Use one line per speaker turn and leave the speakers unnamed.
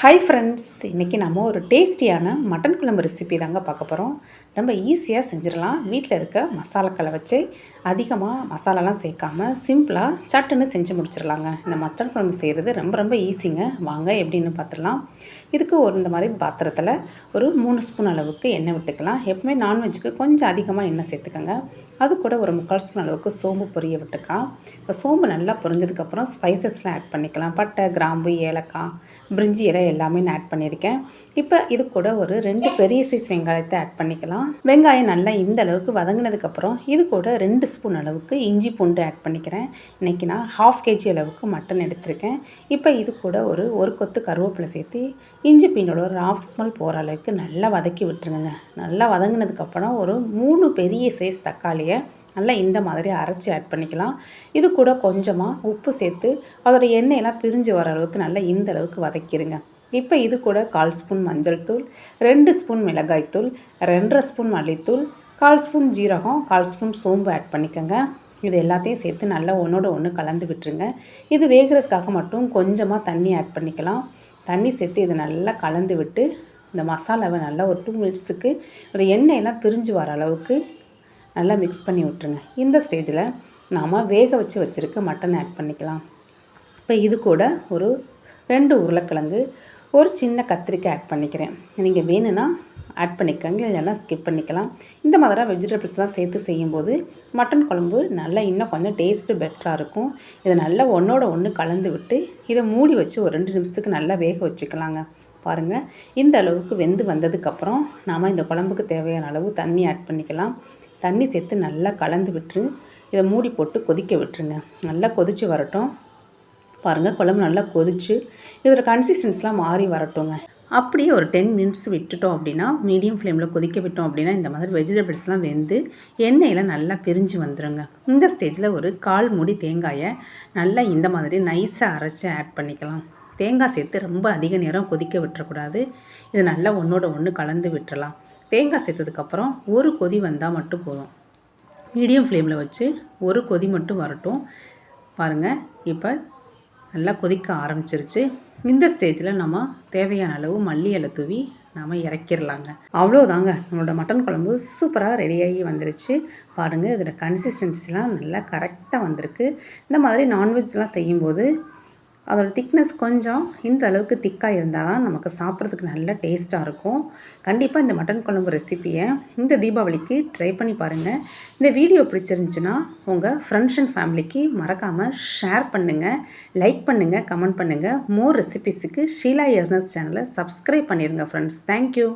Hi friends இன்றைக்கி நம்ம ஒரு டேஸ்டியான மட்டன் குழம்பு ரெசிபி தாங்க பார்க்க போகிறோம் ரொம்ப ஈஸியாக செஞ்சிடலாம். வீட்டில் இருக்க மசாலாக்களை வச்சு அதிகமாக மசாலாலாம் சேர்க்காம சிம்பிளாக சட்டுன்னு செஞ்சு முடிச்சிடலாங்க. இந்த மட்டன் குழம்பு செய்கிறது ரொம்ப ரொம்ப ஈஸிங்க வாங்க எப்படின்னு பார்த்துடலாம். இதுக்கு ஒரு இந்த மாதிரி பாத்திரத்தில் ஒரு மூணு ஸ்பூன் அளவுக்கு எண்ணெய் விட்டுக்கலாம். எப்பவுமே நான்வெஜ்ஜுக்கு கொஞ்சம் அதிகமாக எண்ணெய் சேர்த்துக்கோங்க. அது கூட ஒரு முக்கால் ஸ்பூன் அளவுக்கு சோம்பு பொரிய விட்டுக்கலாம். இப்போ சோம்பு நல்லா பொரிஞ்சதுக்கப்புறம் ஸ்பைசஸ்லாம் ஆட் பண்ணிக்கலாம். பட்டை கிராம்பு ஏலக்காய் பிரிஞ்சி இலை எல்லாமே நான் ஆட் பண்ணியிருக்கேன். இப்போ இது கூட ஒரு ரெண்டு பெரிய சைஸ் வெங்காயத்தை ஆட் பண்ணிக்கலாம். வெங்காயம் நல்லா இந்த அளவுக்கு வதங்கினதுக்கப்புறம் இது கூட ரெண்டு ஸ்பூன் அளவுக்கு இஞ்சி பூண்டு ஆட் பண்ணிக்கிறேன். இன்றைக்கி நான் ஹாஃப் கேஜி அளவுக்கு மட்டன் எடுத்திருக்கேன். இப்போ இது கூட ஒரு ஒரு கொத்து கருவேப்பிலை சேர்த்து இஞ்சி பூண்டோட ஒரு ஆஃப் ஸ்மெல் போகிற அளவுக்கு நல்லா வதக்கி விட்டுருங்க நல்லா வதங்கினதுக்கப்புறம் ஒரு மூணு பெரிய சைஸ் தக்காளியை நல்லா இந்த மாதிரி அரைச்சி ஆட் பண்ணிக்கலாம். இது கூட கொஞ்சமாக உப்பு சேர்த்து அதோட எண்ணெயெல்லாம் பிரிஞ்சு வர அளவுக்கு நல்லா இந்த அளவுக்கு வதக்கிடுங்க இப்போ இது கூட கால் ஸ்பூன் மஞ்சள் தூள் ரெண்டு ஸ்பூன் மிளகாய்த்தூள் ரெண்டரை ஸ்பூன் மல்லித்தூள் கால் ஸ்பூன் ஜீரகம் கால் ஸ்பூன் சோம்பு ஆட் பண்ணிக்கோங்க. இது எல்லாத்தையும் சேர்த்து நல்லா ஒன்றோட ஒன்று கலந்து விட்டுருங்க. இது வேகிறதுக்காக மட்டும் கொஞ்சமாக தண்ணி ஆட் பண்ணிக்கலாம். தண்ணி சேர்த்து இதை நல்லா கலந்து விட்டு இந்த மசாலாவை நல்லா ஒரு டூ மினிட்ஸுக்கு ஒரு எண்ணெயெல்லாம் பிரிஞ்சு வர அளவுக்கு நல்லா மிக்ஸ் பண்ணி விட்ருங்க இந்த ஸ்டேஜில் நாம் வேக வச்சு வச்சுருக்க மட்டன் ஆட் பண்ணிக்கலாம். இப்போ இது கூட ஒரு ரெண்டு உருளைக்கிழங்கு ஒரு சின்ன கத்திரிக்காய் ஆட் பண்ணிக்கிறேன். நீங்கள் வேணும்னா ஆட் பண்ணிக்கோங்க இல்லைன்னா ஸ்கிப் பண்ணிக்கலாம். இந்த மாதிரி வெஜிடபிள்ஸ்லாம் சேர்த்து செய்யும்போது மட்டன் குழம்பு நல்லா இன்னும் கொஞ்சம் டேஸ்ட்டு பெட்டராக இருக்கும். இதை நல்லா ஒன்றோட ஒன்று கலந்து விட்டு இதை மூடி வச்சு ஒரு ரெண்டு நிமிஷத்துக்கு நல்லா வேக வச்சுக்கலாங்க. பாருங்கள் இந்த அளவுக்கு வெந்து வந்ததுக்கப்புறம் நாம் இந்த குழம்புக்கு தேவையான அளவு தண்ணி ஆட் பண்ணிக்கலாம். தண்ணி சேர்த்து நல்லா கலந்து விட்டுரு. இதை மூடி போட்டு கொதிக்க விட்டுருங்க. நல்லா கொதித்து வரட்டும். பாருங்கள் குழம்பு நல்லா கொதிச்சு இதோட கன்சிஸ்டன்ஸ்லாம் மாறி வரட்டுங்க. அப்படியே ஒரு டென் மினிட்ஸ் விட்டுட்டோம் அப்படின்னா மீடியம் ஃப்ளேமில் கொதிக்க விட்டோம் அப்படின்னா இந்த மாதிரி வெஜிடபிள்ஸ்லாம் வெந்து எண்ணெயில் நல்லா பிரிஞ்சு வந்துடுங்க இந்த ஸ்டேஜில் ஒரு கால் மூடி தேங்காயை நல்லா இந்த மாதிரி நைஸாக அரைச்சி ஆட் பண்ணிக்கலாம். தேங்காய் சேர்த்து ரொம்ப அதிக நேரம் கொதிக்க விட்டுறக்கூடாது. இது நல்லா ஒன்றோட ஒன்று கலந்து விட்டுறலாம். தேங்காய் சேர்த்ததுக்கப்புறம் ஒரு கொதி வந்தால் மட்டும் போதும். மீடியம் ஃப்ளேமில் வச்சு ஒரு கொதி மட்டும் வரட்டும். பாருங்கள் இப்போ நல்லா கொதிக்க ஆரம்பிச்சிருச்சு. இந்த ஸ்டேஜில் நம்ம தேவையான அளவு மல்லி இலை தூவி நாம் இறக்கிடலாங்க அவ்வளோதாங்க நம்மளோட மட்டன் குழம்பு சூப்பராக ரெடியாகி வந்துருச்சு. பாருங்கள் இதோட கன்சிஸ்டன்சிலாம் நல்லா கரெக்டாக வந்திருக்கு. இந்த மாதிரி நான்வெஜ்லாம் செய்யும்போது அதோடய திக்னஸ் கொஞ்சம் இந்த அளவுக்கு திக்காக இருந்தால் தான் நமக்கு சாப்பிட்றதுக்கு நல்ல டேஸ்ட்டாக இருக்கும். கண்டிப்பாக இந்த மட்டன் குழம்பு ரெசிப்பியை இந்த தீபாவளிக்கு ட்ரை பண்ணி பாருங்கள் இந்த வீடியோ பிடிச்சிருந்துச்சுன்னா உங்கள் ஃப்ரெண்ட்ஸ் அண்ட் ஃபேமிலிக்கு மறக்காமல் ஷேர் பண்ணுங்கள் லைக் பண்ணுங்கள் கமெண்ட் பண்ணுங்கள் மோர் ரெசிபிஸுக்கு ஷீலா எர்னஸ் சேனலை சப்ஸ்கிரைப் பண்ணிடுங்க ஃப்ரெண்ட்ஸ் தேங்க்யூ